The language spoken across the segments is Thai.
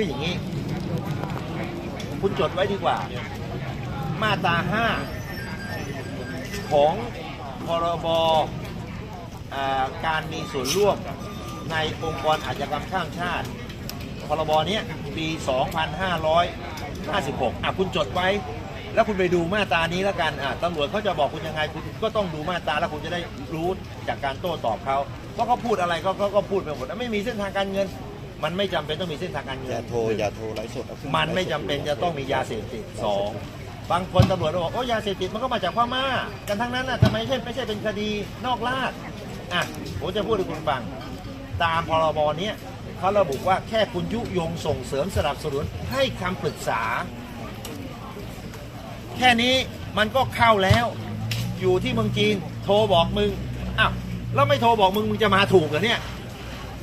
คืออย่างนี้ คุณจดไว้ดีกว่า มาตราห้าของพรบการมีส่วนร่วมในองค์กรอาชญากรรมข้ามชาติ พรบเนี้ยปี 2556 อะคุณจดไว้ แล้วคุณไปดูมาตรานี้แล้วกันอะตำรวจเขาจะบอกคุณยังไง คุณก็ต้องดูมาตราแล้วคุณจะได้รู้จากการโต้ตอบเขา เพราะเขาพูดอะไรก็ก็ก็พูดไปหมด ไม่มีเส้นทางการเงิน มันไม่จำเป็นต้องมีเส้นทางการเงิอนย่าโทรอย่าโทรไลฟ์สดเอาขึ้มันไม่จำเป็นจะต้องมียาเสพติดสองบางคนตำรวจบอกโอ้ยาเสพติดมันก็มาจากพม่ากันทั้งนั้นน่ะทำไมไม่ใช่ไม่ใช่เป็นคดีนอกราชอะผมจะพูดให้คุณฟัง ตามพรบเนี้ยเขาระบุว่าแค่คุณยุยงส่งเสริมสนับสนุนให้คำปรึกษา แค่นี้มันก็เข้าแล้ว อยู่ที่เมืองจีน โทรบอกมึงอ้าวแล้วไม่โทรบอกมึงมึงจะมาถูกเหรอเนี่ย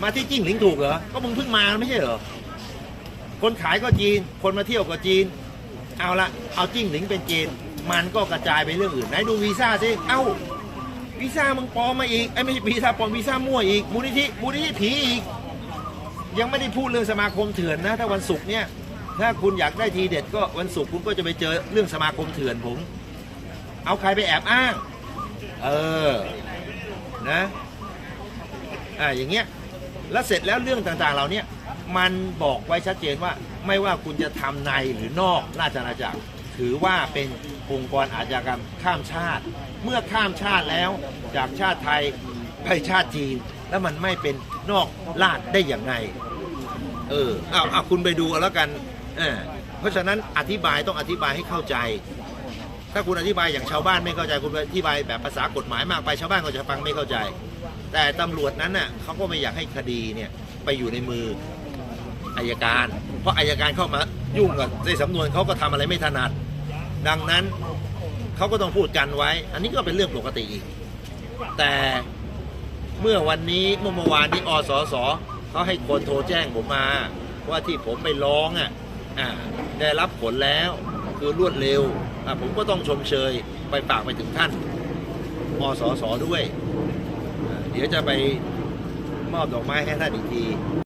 มาที่จิ้งหลิงถูกเหรอ ก็มึงเพิ่งมาไม่ใช่เหรอ คนขายก็จีน คนมาเที่ยวก็จีน เอาละเอาจิ้งหลิงเป็นจีน มันก็กระจายไปเรื่องอื่น ไหนดูวีซ่าสิ เอ้า วีซ่ามึงปลอมมาอีก ไอ้ไม่ใช่วีซ่าปลอมวีซ่ามั่วอีก มูลนิธิ มูลนิธิผีอีก ยังไม่ได้พูดเรื่องสมาคมเถื่อนนะ ถ้าวันศุกร์เนี่ย ถ้าคุณอยากได้ทีเด็ดก็วันศุกร์คุณก็จะไปเจอเรื่องสมาคมเถื่อนผม เอาใครไปแอบอ้าง เออ นะ อ่า อย่างเงี้ย แล้วเสร็จแล้วเรื่องต่างๆเหล่าเนี้ยมันบอกไว้ชัดเจนว่าไม่ว่าคุณจะทำในหรือนอกราชอาณาจักร ถือว่าเป็นองค์กรอาชญากรรมข้ามชาติ เมื่อข้ามชาติแล้วจากชาติไทยไปชาติจีน แล้วมันไม่เป็นนอกราชได้อย่างไงเออเอาเอาคุณไปดูแล้วกันเออเพราะฉะนั้นอธิบายต้องอธิบายให้เข้าใจ ถ้าคุณอธิบายอย่างชาวบ้านไม่เข้าใจคุณอธิบายแบบภาษากฎหมายมากไปชาวบ้านก็จะฟังไม่เข้าใจ แต่ตำรวจนั้นน่ะเขาก็ไม่อยากให้คดีเนี่ยไปอยู่ในมืออายการ เพราะอายการเข้ามายุ่งกับในสำนวนเขาก็ทำอะไรไม่ถนัด ดังนั้นเขาก็ต้องพูดกันไว้ อันนี้ก็เป็นเรื่องปกติอีก แต่เมื่อวันนี้เมื่อเมื่อวานนี้อสสเขาให้คนโทรแจ้งผมมา ว่าที่ผมไปร้องอะได้รับผลแล้วคือรวดเร็วผมก็ต้องชมเชยไปฝากไปถึงท่านอสสด้วย ดี๋ยวจะไปมอบดอกไม้ให้ท่านอีกที